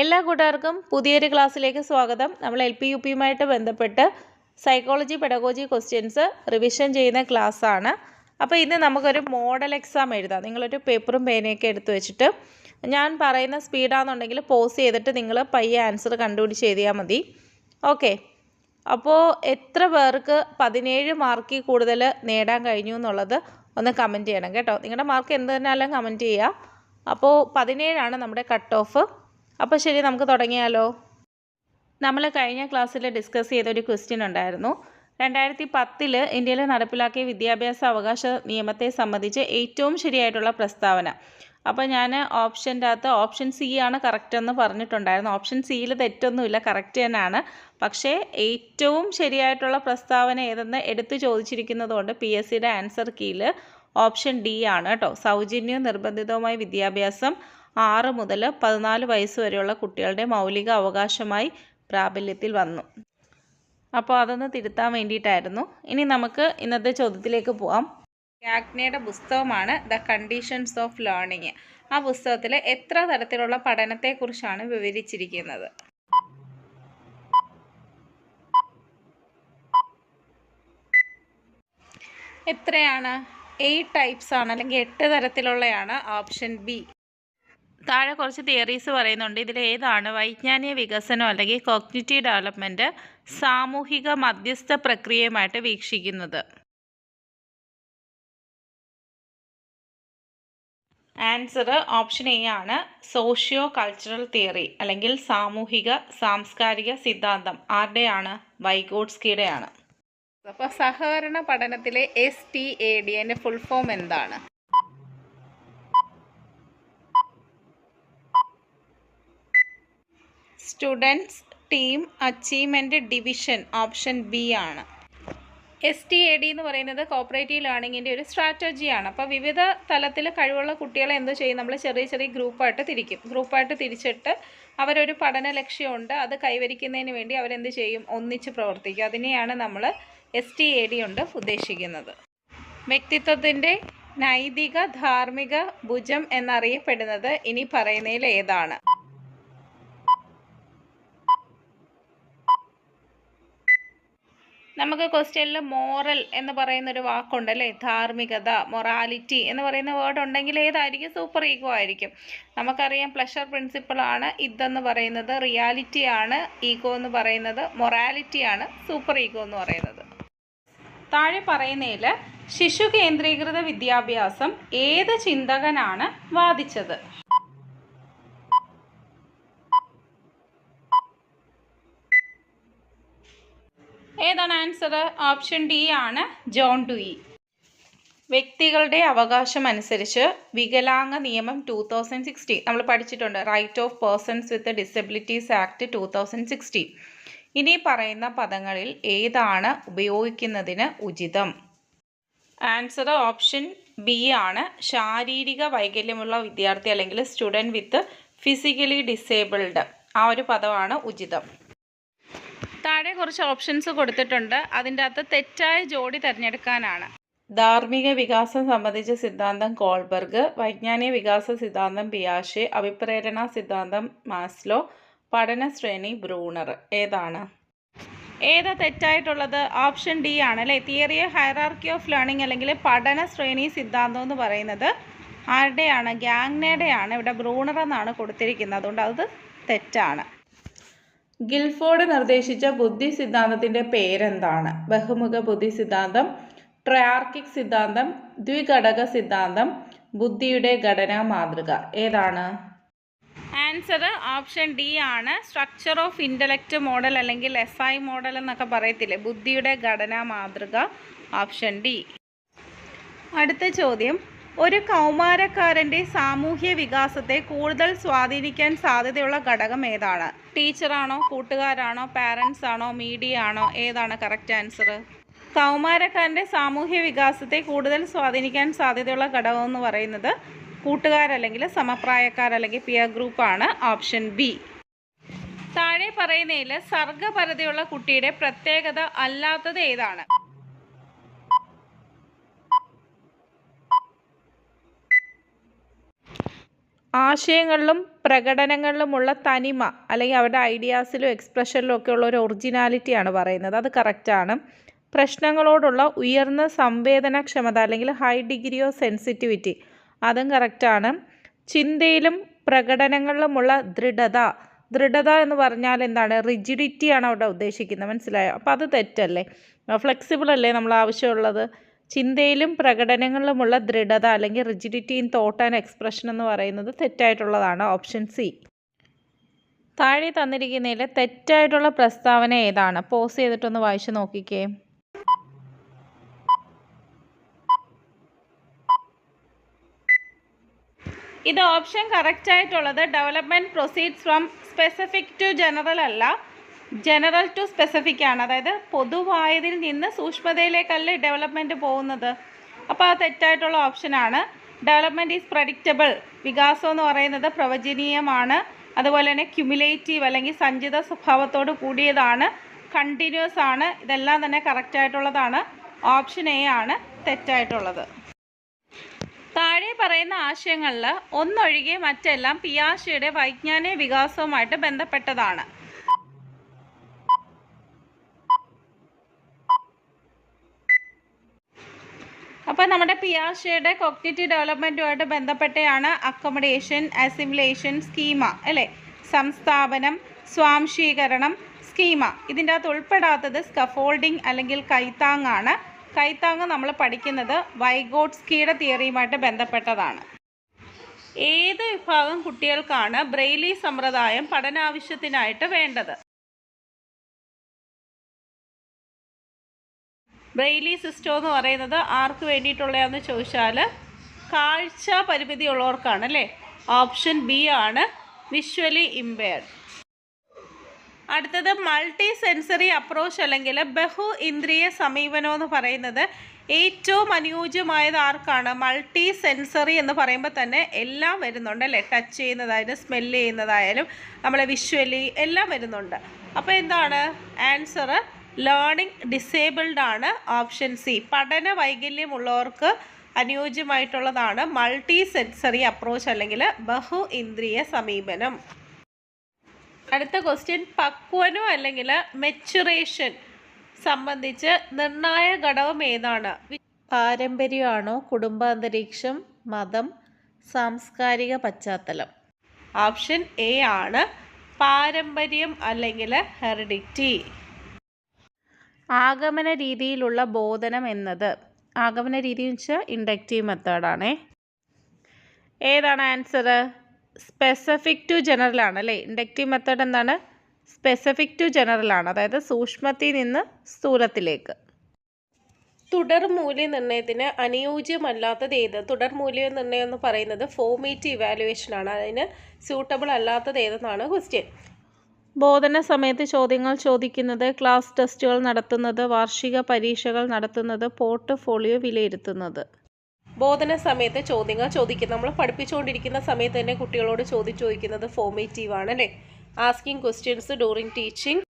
എല്ലാ കൂട്ടുകാർക്കും പുതിയൊരു ക്ലാസ്സിലേക്ക് സ്വാഗതം. നമ്മൾ എൽ പി യു പിയുമായിട്ട് ബന്ധപ്പെട്ട് സൈക്കോളജി പെഡഗോജി ക്വസ്റ്റ്യൻസ് റിവിഷൻ ചെയ്യുന്ന ക്ലാസ്സാണ്. അപ്പോൾ ഇന്ന് നമുക്കൊരു മോഡൽ എക്സാം എഴുതാം. നിങ്ങളൊരു പേപ്പറും പേനയൊക്കെ എടുത്തു വെച്ചിട്ട് ഞാൻ പറയുന്ന സ്പീഡാണെന്നുണ്ടെങ്കിൽ പോസ് ചെയ്തിട്ട് നിങ്ങൾ പയ്യെ ആൻസർ കണ്ടുപിടിച്ച് എഴുതിയാൽ മതി. ഓക്കെ അപ്പോൾ എത്ര പേർക്ക് പതിനേഴ് മാർക്കിൽ കൂടുതൽ നേടാൻ കഴിഞ്ഞു എന്നുള്ളത് ഒന്ന് കമന്റ് ചെയ്യണം കേട്ടോ. നിങ്ങളുടെ മാർക്ക് എന്ത് തന്നെയാലും കമന്റ് ചെയ്യുക അപ്പോൾ പതിനേഴാണ് നമ്മുടെ കട്ട് ഓഫ് അപ്പോൾ ശരി നമുക്ക് തുടങ്ങിയാലോ? നമ്മൾ കഴിഞ്ഞ ക്ലാസ്സിൽ ഡിസ്കസ് ചെയ്ത ഒരു ക്വസ്റ്റ്യൻ ഉണ്ടായിരുന്നു. രണ്ടായിരത്തി പത്തിൽ ഇന്ത്യയിൽ നടപ്പിലാക്കിയ വിദ്യാഭ്യാസ അവകാശ നിയമത്തെ സംബന്ധിച്ച് ഏറ്റവും ശരിയായിട്ടുള്ള പ്രസ്താവന. അപ്പോൾ ഞാൻ ഓപ്ഷന്റെ അകത്ത് ഓപ്ഷൻ സി ആണ് കറക്റ്റ് എന്ന് പറഞ്ഞിട്ടുണ്ടായിരുന്നു. ഓപ്ഷൻ സിയിൽ തെറ്റൊന്നുമില്ല കറക്റ്റ് തന്നെയാണ്. പക്ഷേ ഏറ്റവും ശരിയായിട്ടുള്ള പ്രസ്താവന ഏതെന്ന് എടുത്തു ചോദിച്ചിരിക്കുന്നതുകൊണ്ട് പി എസ് സിയുടെ ആൻസർ കീയിൽ ഓപ്ഷൻ ഡി ആണ് കേട്ടോ. സൗജന്യവും നിർബന്ധിതവുമായ വിദ്യാഭ്യാസം ആറ് മുതൽ പതിനാല് വയസ്സ് വരെയുള്ള കുട്ടികളുടെ മൗലിക അവകാശമായി പ്രാബല്യത്തിൽ വന്നു. അപ്പോൾ അതൊന്ന് തിരുത്താൻ വേണ്ടിയിട്ടായിരുന്നു. ഇനി നമുക്ക് ഇന്നത്തെ ചോദ്യത്തിലേക്ക് പോവാം. ഗാഗ്നയുടെ പുസ്തകമാണ് ദ കണ്ടീഷൻസ് ഓഫ് ലേണിംഗ് ആ പുസ്തകത്തിൽ എത്ര തരത്തിലുള്ള പഠനത്തെക്കുറിച്ചാണ് വിവരിച്ചിരിക്കുന്നത്? എത്രയാണ്? എയ്റ്റ് ടൈപ്സ് ആണ് അല്ലെങ്കിൽ എട്ട് തരത്തിലുള്ളതാണ് ഓപ്ഷൻ ബി താഴെ കുറച്ച് തിയറീസ് പറയുന്നുണ്ട്. ഇതിൽ ഏതാണ്? വൈജ്ഞാനിക വികസനം അല്ലെങ്കിൽ കോഗ്നിറ്റീവ് ഡെവലപ്മെന്റ് സാമൂഹിക മധ്യസ്ഥ പ്രക്രിയയുമായിട്ട് വീക്ഷിക്കുന്നത്. ആൻസർ ഓപ്ഷൻ എ ആണ്. സോഷ്യോ കൾച്ചറൽ തിയറി അല്ലെങ്കിൽ സാമൂഹിക സാംസ്കാരിക സിദ്ധാന്തം. ആരുടെയാണ് വൈഗോട്സ്കിയുടെയാണ് അപ്പോൾ സഹകരണ പഠനത്തിലെ എസ് ടി എ ഡി എന്റെ ഫുൾ ഫോം എന്താണ്? Students team achievement division option B ആണ്. എസ് ടി എ ഡി എന്ന് പറയുന്നത് കോപ്പറേറ്റീവ് ലേണിങ്ങിന്റെ ഒരു സ്ട്രാറ്റജിയാണ്. അപ്പോൾ വിവിധ തലത്തിൽ കഴിവുള്ള കുട്ടികളെ എന്ത് ചെയ്യും? നമ്മൾ ചെറിയ ചെറിയ ഗ്രൂപ്പായിട്ട് തിരിക്കും. ഗ്രൂപ്പായിട്ട് തിരിച്ചിട്ട് അവരൊരു പഠന ലക്ഷ്യമുണ്ട്. അത് കൈവരിക്കുന്നതിന് വേണ്ടി അവരെന്ത് ചെയ്യും? ഒന്നിച്ച് പ്രവർത്തിക്കും. അതിനെയാണ് നമ്മൾ എസ് ടി എ ഡി കൊണ്ട് ഉദ്ദേശിക്കുന്നത്. വ്യക്തിത്വത്തിന്റെ നൈതിക ധാർമ്മിക ഭുജം എന്നറിയപ്പെടുന്നത് ഇനി പറയുന്നതിൽ ഏതാണ്? നമുക്ക് ക്വസ്റ്റ്യനിൽ മോറൽ എന്ന് പറയുന്ന ഒരു വാക്കുണ്ടല്ലേ? ധാർമ്മികത മൊറാലിറ്റി എന്ന് പറയുന്ന വേർഡ് ഉണ്ടെങ്കിൽ ഏതായിരിക്കും? സൂപ്പർ ഈഗോ ആയിരിക്കും. നമുക്കറിയാം പ്ലഷർ പ്രിൻസിപ്പിൾ ആണ് ഇതെന്ന് പറയുന്നത് റിയാലിറ്റി ആണ് ഈഗോ എന്ന് പറയുന്നത് മൊറാലിറ്റി ആണ് സൂപ്പർ ഈഗോ എന്ന് പറയുന്നത്. താഴെ പറയുന്നതിൽ ശിശു കേന്ദ്രീകൃത വിദ്യാഭ്യാസം ഏത് ചിന്തകനാണ് വാദിച്ചത്? ഏതാണ് ആൻസർ? ഓപ്ഷൻ ഡി ആണ് ജോൺ ഡുയി. വ്യക്തികളുടെ അവകാശം അനുസരിച്ച് വികലാംഗ നിയമം ടൂ തൗസൻഡ് സിക്സ്റ്റീൻ നമ്മൾ പഠിച്ചിട്ടുണ്ട് right of persons with disabilities act two thousand sixteen ഇനി പറയുന്ന പദങ്ങളിൽ ഏതാണ് ഉപയോഗിക്കുന്നതിന് ഉചിതം? ആൻസർ ഓപ്ഷൻ ബി ആണ്. ശാരീരിക വൈകല്യമുള്ള വിദ്യാർത്ഥി അല്ലെങ്കിൽ സ്റ്റുഡന്റ് വിത്ത് ഫിസിക്കലി ഡിസേബിൾഡ് ആ ഒരു പദമാണ് ഉചിതം. താഴെ കുറച്ച് ഓപ്ഷൻസ് കൊടുത്തിട്ടുണ്ട്. അതിന്റെ അകത്ത് തെറ്റായ ജോഡി തിരഞ്ഞെടുക്കാനാണ്. ധാർമ്മിക വികാസം സംബന്ധിച്ച സിദ്ധാന്തം കോൾബർഗ് വൈജ്ഞാനിക വികാസ സിദ്ധാന്തം പിയാഷെ അഭിപ്രേരണ സിദ്ധാന്തം മാസ്ലോ പഠന ശ്രേണി ബ്രൂണർ. ഏതാണ്? ഏതാ തെറ്റായിട്ടുള്ളത്? ഓപ്ഷൻ ഡി ആണ് അല്ലേ? തിയറി ഹൈറാർക്കി ഓഫ് ലേണിംഗ് അല്ലെങ്കിൽ പഠന ശ്രേണി സിദ്ധാന്തം എന്ന് പറയുന്നത് ആരുടെയാണ്? ഗ്യാങ്നയുടെയാണ് ഇവിടെ ബ്രൂണർ എന്നാണ് കൊടുത്തിരിക്കുന്നത്. അതുകൊണ്ട് അത് തെറ്റാണ്. ഗിൽഫോർഡ് നിർദ്ദേശിച്ച ബുദ്ധി സിദ്ധാന്തത്തിന്റെ പേരെന്താണ്? ബഹുമുഖ ബുദ്ധി സിദ്ധാന്തം ട്രയാർക്കിക് സിദ്ധാന്തം ദ്വിഘടക സിദ്ധാന്തം ബുദ്ധിയുടെ ഘടനാ മാതൃക. ഏതാണ്? ആൻസർ ഓപ്ഷൻ ഡി ആണ്. സ്ട്രക്ചർ ഓഫ് ഇന്റലക്റ്റ് മോഡൽ അല്ലെങ്കിൽ എസ് ഐ മോഡൽ എന്നൊക്കെ പറയത്തില്ലേ? ബുദ്ധിയുടെ ഘടനാ മാതൃക ഓപ്ഷൻ ഡി. അടുത്ത ചോദ്യം. ഒരു കൗമാരക്കാരന്റെ സാമൂഹ്യ വികാസത്തെ കൂടുതൽ സ്വാധീനിക്കാൻ സാധ്യതയുള്ള ഘടകം ഏതാണ്? ടീച്ചറാണോ കൂട്ടുകാരാണോ പാരൻസ് ആണോ മീഡിയ ആണോ? ഏതാണ് കറക്റ്റ് ആൻസർ കൗമാരക്കാരന്റെ സാമൂഹ്യ വികാസത്തെ കൂടുതൽ സ്വാധീനിക്കാൻ സാധ്യതയുള്ള ഘടകം എന്ന് പറയുന്നത് കൂട്ടുകാരല്ലെങ്കിൽ സമപ്രായക്കാരല്ലെങ്കിൽ പിയർ ഗ്രൂപ്പാണ് ഓപ്ഷൻ ബി താഴെ പറയുന്നതിൽ സർഗപരതയുള്ള കുട്ടിയുടെ പ്രത്യേകത അല്ലാത്തത് ഏതാണ്? ആശയങ്ങളിലും പ്രകടനങ്ങളിലുമുള്ള തനിമ അല്ലെങ്കിൽ അവരുടെ ഐഡിയാസിലും എക്സ്പ്രഷനിലും ഒക്കെ ഉള്ള ഒരു ഒറിജിനാലിറ്റിയാണ് പറയുന്നത്. അത് കറക്റ്റാണ് പ്രശ്നങ്ങളോടുള്ള ഉയർന്ന സംവേദനക്ഷമത അല്ലെങ്കിൽ ഹൈ ഡിഗ്രി ഓഫ് സെൻസിറ്റിവിറ്റി അതും കറക്റ്റാണ് ചിന്തയിലും പ്രകടനങ്ങളിലുമുള്ള ദൃഢത. ദൃഢത എന്ന് പറഞ്ഞാൽ എന്താണ്? റിജിഡിറ്റിയാണ് അവിടെ ഉദ്ദേശിക്കുന്നത്. മനസ്സിലായോ? അപ്പോൾ അത് തെറ്റല്ലേ? ഫ്ലെക്സിബിൾ അല്ലേ നമ്മൾ ആവശ്യമുള്ളത്? ചിന്തയിലും പ്രകടനങ്ങളിലുമുള്ള ദൃഢത അല്ലെങ്കിൽ rigidity in thought and expression എന്ന് പറയുന്നത് തെറ്റായിട്ടുള്ളതാണ്. ഓപ്ഷൻ സി താഴെ തന്നിരിക്കുന്നതിൽ തെറ്റായിട്ടുള്ള പ്രസ്താവന ഏതാണ്? പോസ് ചെയ്തിട്ടൊന്ന് വായിച്ചു നോക്കിക്കേ. ഇത് ഓപ്ഷൻ കറക്റ്റ് ആയിട്ടുള്ളത് development proceeds from specific to general അല്ല. ജനറൽ ടു സ്പെസിഫിക് ആണ്. അതായത് പൊതുവായതിൽ നിന്ന് സൂക്ഷ്മതയിലേക്കല്ലേ ഡെവലപ്മെന്റ് പോകുന്നത്. അപ്പോൾ അത് തെറ്റായിട്ടുള്ള ഓപ്ഷനാണ് ഡെവലപ്മെന്റ് ഈസ് പ്രഡിക്റ്റബിൾ വികാസം എന്ന് പറയുന്നത് പ്രവചനീയമാണ്. അതുപോലെ തന്നെ ക്യുമുലേറ്റീവ് അല്ലെങ്കിൽ സഞ്ചിത സ്വഭാവത്തോട് കൂടിയതാണ്. കണ്ടിന്യൂസ് ആണ്. ഇതെല്ലാം തന്നെ കറക്റ്റായിട്ടുള്ളതാണ് ഓപ്ഷൻ എ ആണ് തെറ്റായിട്ടുള്ളത്. താഴെ പറയുന്ന ആശയങ്ങളിൽ ഒന്നൊഴികെ മറ്റെല്ലാം പിയാഷയുടെ വൈജ്ഞാനിക വികാസവുമായിട്ട് ബന്ധപ്പെട്ടതാണ്. അപ്പോൾ നമ്മുടെ പിയാഷയുടെ കോഗ്നിറ്റീവ് ഡെവലപ്മെന്റുമായിട്ട് ബന്ധപ്പെട്ടയാണ് അക്കോമഡേഷൻ അസിമുലേഷൻ സ്കീമ അല്ലേ? സംസ്ഥാപനം സ്വാംശീകരണം സ്കീമ. ഇതിന്റെ അകത്ത് ഉൾപ്പെടാത്തത് സ്കഫോൾഡിംഗ് അല്ലെങ്കിൽ കൈത്താങ്ങാണ്. കൈത്താങ് നമ്മൾ പഠിക്കുന്നത് വൈഗോട്സ്കിയുടെ തിയറിയുമായിട്ട് ബന്ധപ്പെട്ടതാണ്. ഏത് വിഭാഗം കുട്ടികൾക്കാണ് ബ്രെയിലി സമ്പ്രദായം പഠനാവശ്യത്തിനായിട്ട് വേണ്ടത്? ബ്രെയിലി സിസ്റ്റം എന്ന് പറയുന്നത് ആർക്ക് വേണ്ടിയിട്ടുള്ളതാണെന്ന് ചോദിച്ചാൽ കാഴ്ച പരിമിതി ഉള്ളവർക്കാണ് അല്ലേ? ഓപ്ഷൻ ബി ആണ് വിഷ്വലി ഇമ്പയർഡ് അടുത്തത് മൾട്ടി സെൻസറി അപ്രോച്ച് അല്ലെങ്കിൽ ബഹു ഇന്ദ്രിയ സമീപനം എന്ന് പറയുന്നത് ഏറ്റവും അനുയോജ്യമായത് ആർക്കാണ്? മൾട്ടി സെൻസറി എന്ന് പറയുമ്പോൾ തന്നെ എല്ലാം വരുന്നുണ്ട് അല്ലേ? ടച്ച് ചെയ്യുന്നതായാലും സ്മെല്ല് ചെയ്യുന്നതായാലും നമ്മളെ വിഷ്വലി എല്ലാം വരുന്നുണ്ട്. അപ്പോൾ എന്താണ്? ആൻസർ ലേണിംഗ് ഡിസേബിൾഡ് ആണ് ഓപ്ഷൻ സി. പഠന വൈകല്യമുള്ളവർക്ക് അനുയോജ്യമായിട്ടുള്ളതാണ് മൾട്ടി സെൻസറി അപ്രോച്ച് അല്ലെങ്കിൽ ബഹു ഇന്ദ്രിയ സമീപനം. അടുത്ത ക്വസ്റ്റ്യൻ പക്വനോ അല്ലെങ്കിൽ മെച്ചുറേഷൻ സംബന്ധിച്ച് നിർണായ ഘടകം ഏതാണ്? പാരമ്പര്യമാണോ കുടുംബാന്തരീക്ഷം മതം സാംസ്കാരിക പശ്ചാത്തലം? ഓപ്ഷൻ എ ആണ് പാരമ്പര്യം അല്ലെങ്കിൽ ഹെറിഡിറ്റി. ആഗമന രീതിയിലുള്ള ബോധനം എന്നത്. ആഗമന രീതി എന്ന് വെച്ചാൽ ഇൻഡക്റ്റീവ് മെത്തേഡാണേ ഏതാണ് ആൻസർ സ്പെസിഫിക് ടു ജനറൽ ആണ് അല്ലേ? ഇൻഡക്റ്റീവ് മെത്തേഡ് എന്താണ്? സ്പെസിഫിക് ടു ജനറൽ ആണ്. അതായത് സൂക്ഷ്മത്തിൽ നിന്ന് സ്ഥൂലത്തിലേക്ക്. തുടർ മൂല്യനിർണയത്തിന് അനുയോജ്യമല്ലാത്തത് ഏത്? തുടർ മൂല്യനിർണയം എന്ന് പറയുന്നത് ഫോമേറ്റ് ഇവാലുവേഷൻ ആണ്. അതിന് സ്യൂട്ടബിൾ അല്ലാത്തത് ഏതെന്നാണ് ക്വസ്റ്റ്യൻ ബോധന സമയത്ത് ചോദ്യങ്ങൾ ചോദിക്കുന്നത് ക്ലാസ് ടെസ്റ്റുകൾ നടത്തുന്നത് വാർഷിക പരീക്ഷകൾ നടത്തുന്നത് പോർട്ട്ഫോളിയോ വിലയിരുത്തുന്നത്. ബോധന സമയത്ത് ചോദ്യങ്ങൾ ചോദിക്കുന്നത് നമ്മൾ പഠിപ്പിച്ചുകൊണ്ടിരിക്കുന്ന സമയത്ത് തന്നെ കുട്ടികളോട് ചോദ്യം ചോദിക്കുന്നത് ഫോമേറ്റീവ് ആണ് അല്ലേ? ആസ്കിങ് ക്വസ്റ്റ്യൻസ് ഡ്യൂറിങ് ടീച്ചിങ്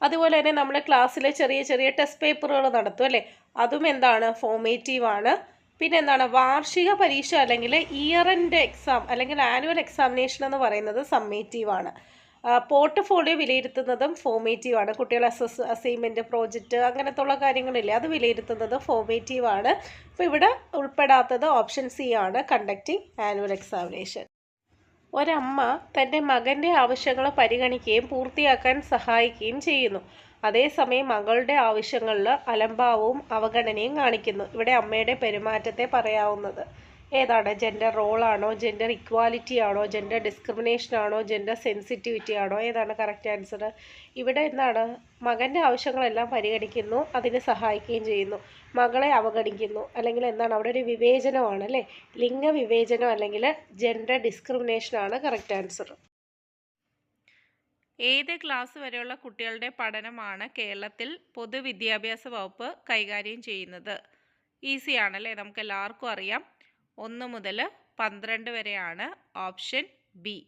അതുപോലെ തന്നെ നമ്മൾ ക്ലാസ്സിലെ ചെറിയ ചെറിയ ടെസ്റ്റ് പേപ്പറുകൾ നടത്തും അല്ലേ? അതും എന്താണ്? ഫോമേറ്റീവ് ആണ്. പിന്നെ എന്താണ്? വാർഷിക പരീക്ഷ അല്ലെങ്കിൽ ഇയർ എൻഡ് എക്സാം അല്ലെങ്കിൽ ആനുവൽ എക്സാമിനേഷൻ എന്ന് പറയുന്നത് സമ്മേറ്റീവ് ആണ്. പോർട്ട്ഫോളിയോ വിലയിരുത്തുന്നതും ഫോമേറ്റീവ് ആണ്. കുട്ടികളെ അസസ് അസൈൻമെന്റ് പ്രോജക്റ്റ് അങ്ങനത്തെ ഉള്ള കാര്യങ്ങളില്ലേ അത് വിലയിരുത്തുന്നത് ഫോമേറ്റീവ് ആണ്. അപ്പോൾ ഇവിടെ ഉൾപ്പെടാത്തത് ഓപ്ഷൻ സി ആണ് കണ്ടക്റ്റിംഗ് ആനുവൽ എക്സാമിനേഷൻ ഒരമ്മ തന്റെ മകന്റെ ആവശ്യങ്ങൾ പരിഗണിക്കുകയും പൂർത്തിയാക്കാൻ സഹായിക്കുകയും ചെയ്യുന്നു. അതേസമയം മകളുടെ ആവശ്യങ്ങളിൽ അലംഭാവവും അവഗണനയും കാണിക്കുന്നു. ഇവിടെ അമ്മയുടെ പെരുമാറ്റത്തെ പറയാവുന്നത്. ഏതാണ്? ജെൻഡർ റോളാണോ ജെൻഡർ ഇക്വാലിറ്റി ആണോ? ജെൻഡർ ഡിസ്ക്രിമിനേഷൻ ആണോ? ജെൻഡർ സെൻസിറ്റിവിറ്റി ആണോ? ഏതാണ് കറക്റ്റ് ആൻസർ ഇവിടെ എന്താണ്? മകന്റെ ആവശ്യങ്ങളെല്ലാം പരിഗണിക്കുന്നു അതിനെ സഹായിക്കുകയും ചെയ്യുന്നു. മകളെ അവഗണിക്കുന്നു അല്ലെങ്കിൽ എന്താണ്? അവിടെ ഒരു വിവേചനമാണ് അല്ലേ? ലിംഗ വിവേചനം അല്ലെങ്കിൽ ജെൻഡർ ഡിസ്ക്രിമിനേഷൻ ആണ് കറക്റ്റ് ആൻസർ ഏത് ക്ലാസ് വരെയുള്ള കുട്ടികളുടെ പഠനമാണ് കേരളത്തിൽ പൊതുവിദ്യാഭ്യാസ വകുപ്പ് കൈകാര്യം ചെയ്യുന്നത്? ഈസിയാണല്ലേ നമുക്ക് എല്ലാവർക്കും അറിയാം. ഒന്ന് മുതൽ പന്ത്രണ്ട് വരെയാണ് ഓപ്ഷൻ ബി.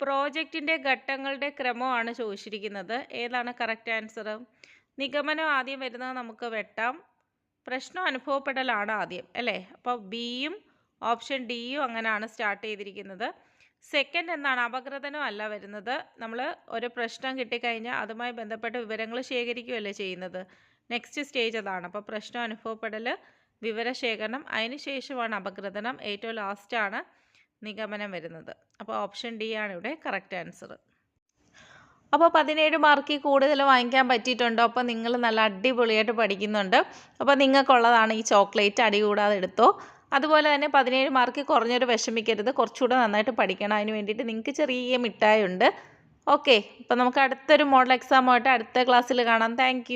പ്രോജക്റ്റിന്റെ ഘട്ടങ്ങളുടെ ക്രമമാണ് ചോദിച്ചിരിക്കുന്നത്. ഏതാണ് കറക്റ്റ് ആൻസർ? നിഗമനം ആദ്യം വരുന്നത് നമുക്ക് വെട്ടാം. പ്രശ്നം അനുഭവപ്പെടലാണ് ആദ്യം അല്ലേ? അപ്പോൾ ബിയും ഓപ്ഷൻ ഡിയും അങ്ങനെയാണ് സ്റ്റാർട്ട് ചെയ്തിരിക്കുന്നത്. സെക്കൻഡ് എന്താണ് അപഗ്രഥനം അല്ല വരുന്നത്. നമ്മൾ ഒരു പ്രശ്നം കിട്ടിക്കഴിഞ്ഞാൽ അതുമായി ബന്ധപ്പെട്ട വിവരങ്ങൾ ശേഖരിക്കുകയല്ലേ ചെയ്യുന്നത്. നെക്സ്റ്റ് സ്റ്റേജ് അതാണ്. അപ്പോൾ പ്രശ്നം അനുഭവപ്പെടൽ വിവരശേഖരണം. അതിന് ശേഷമാണ് അപഗ്രഥനം. ഏറ്റവും ലാസ്റ്റാണ് നിഗമനം വരുന്നത്. അപ്പോൾ ഓപ്ഷൻ ഡി ആണ് ഇവിടെ കറക്റ്റ് ആൻസർ അപ്പോൾ പതിനേഴ് മാർക്കിൽ കൂടുതൽ വാങ്ങിക്കാൻ പറ്റിയിട്ടുണ്ടോ? അപ്പോൾ നിങ്ങൾ നല്ല അടിപൊളിയായിട്ട് പഠിക്കുന്നുണ്ട്. അപ്പോൾ നിങ്ങൾക്കുള്ളതാണ് ഈ ചോക്ലേറ്റ് അടി കൂടാതെ എടുത്തോ. അതുപോലെ തന്നെ പതിനേഴ് മാർക്ക് കുറഞ്ഞൊരു വിഷമിക്കരുത്. കുറച്ചുകൂടെ നന്നായിട്ട് പഠിക്കണം. അതിന് വേണ്ടിയിട്ട് നിങ്ങൾക്ക് ചെറിയ മിഠായി ഉണ്ട് ഓക്കെ അപ്പോൾ നമുക്ക് അടുത്തൊരു മോഡൽ എക്സാമായിട്ട് അടുത്ത ക്ലാസ്സിൽ കാണാം. താങ്ക്